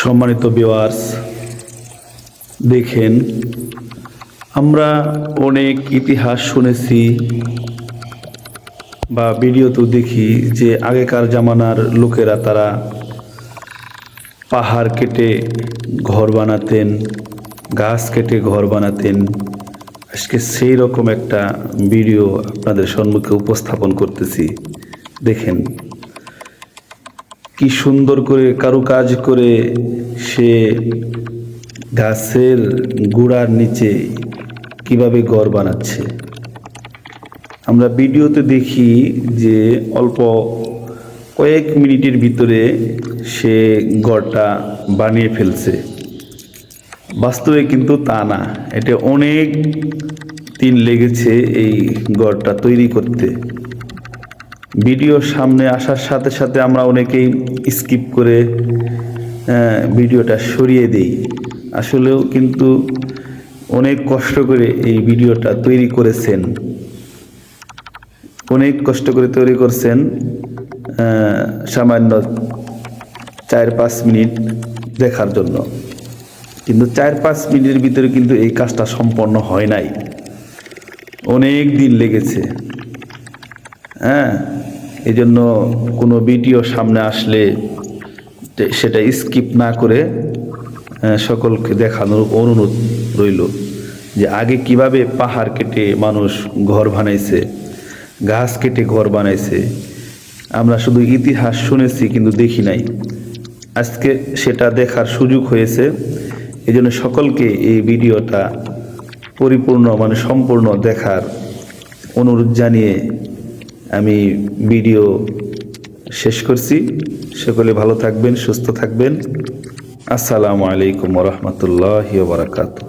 সম্মানিত বিওয়ার্স দেখেন, আমরা অনেক ইতিহাস শুনেছি বা ভিডিওতেও দেখি যে আগেকার জামানার লোকেরা তারা পাহাড় কেটে ঘর বানাতেন, গাছ কেটে ঘর বানাতেন। আজকে সেই রকম একটা ভিডিও আপনাদের সম্মুখে উপস্থাপন করতেছি। দেখেন কি সুন্দর করে কারুকাজ করে সে গাছের গুড়ার নিচে কীভাবে ঘর বানাচ্ছে। আমরা ভিডিওতে দেখি যে অল্প কয়েক মিনিটের ভিতরে সে ঘরটা বানিয়ে ফেলছে। বাস্তবে কিন্তু তা না এটা অনেক দিন লেগেছে এই ঘরটা তৈরি করতে। ভিডিও সামনে আসার সাথে সাথে আমরা অনেকেই স্কিপ করে ভিডিওটা সরিয়ে দিই। আসলেও কিন্তু অনেক কষ্ট করে এই ভিডিওটা তৈরি করেছেন। অনেক কষ্ট করে তৈরি করছেন সামান্য চার পাঁচ মিনিট দেখার জন্য। কিন্তু চার পাঁচ মিনিটের ভিতরে কিন্তু এই কাজটা সম্পন্ন হয় নাই। অনেক দিন লেগেছে। হ্যাঁ? এই জন্য কোনো ভিডিও সামনে আসলে সেটা স্কিপ না করে সকলকে দেখানোর অনুরোধ রইল যে আগে কীভাবে পাহাড় কেটে মানুষ ঘর বানাইছে, গাছ কেটে ঘর বানাইছে, আমরা শুধু ইতিহাস শুনেছি কিন্তু দেখি নাই। আজকে সেটা দেখার সুযোগ হয়েছে এই জন্য সকলকে এই ভিডিওটা পরিপূর্ণ মানে সম্পূর্ণ দেখার অনুরোধ জানিয়ে আমি ভিডিও শেষ করছি। সকলে ভালো থাকবেন সুস্থ থাকবেন। আসসালামু আলাইকুম রহমতুল্লাহ বারাকাতু